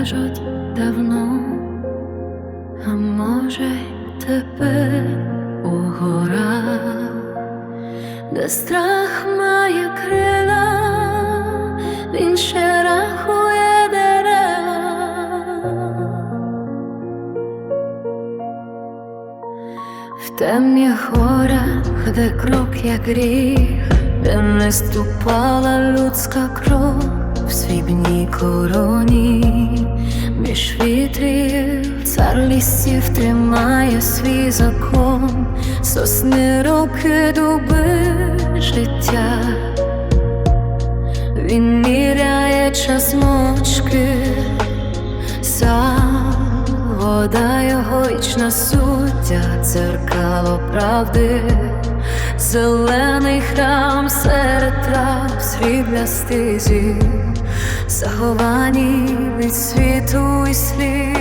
кажуть давно, а може тепер у горах, де страх має крила, він ще рахує дерева. В темних горах, де крок як гріх, де не ступала людська кров в срібній короні, між вітрів цар лісів тримає свій закон, сосни роки дуби життя. Він міряє час мочки, вода його вічна суддя, дзеркало правди, зелений храм серед трав, сріблястий зір, заховані від світу і слів.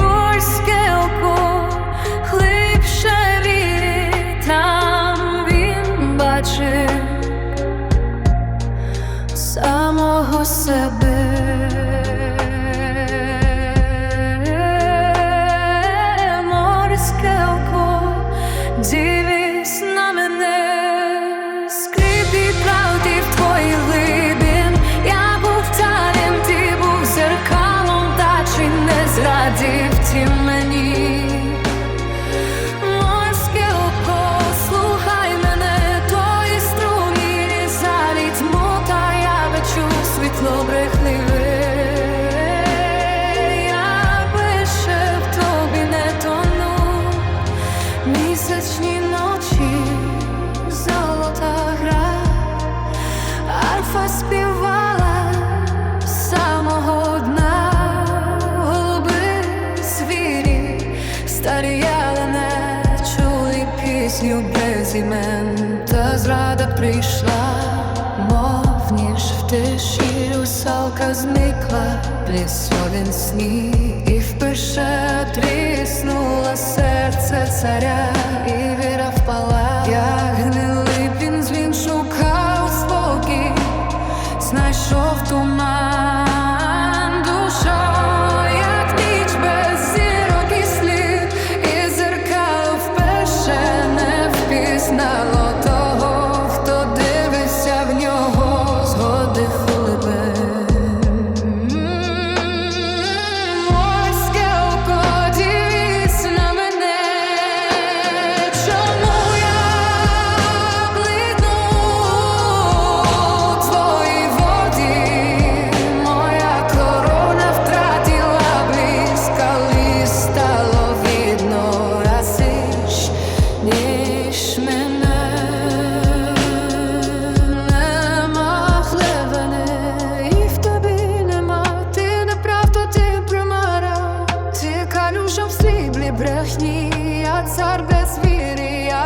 Морське око глибше вірить, там він бачив самого себе. David. Пісню без імен, та зрада прийшла, мов ніж в тиші. Русалка зникла, плісовін сніг, і вперше тріснула серце царя, і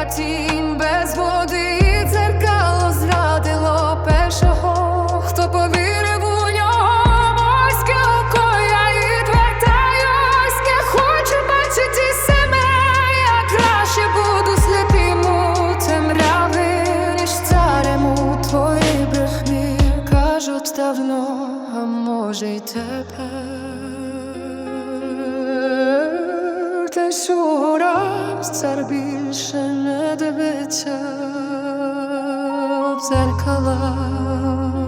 я тінь без води, і дзеркало зрадило першого, хто повірив у нього, морське око, я відвертаюсь, не хочу бачити себе, я краще буду сліпим у темряви, ніж царем у твоїй брехні, кажуть давно, а може й тепер. Та що раз цар більше не дивиться в дзеркала.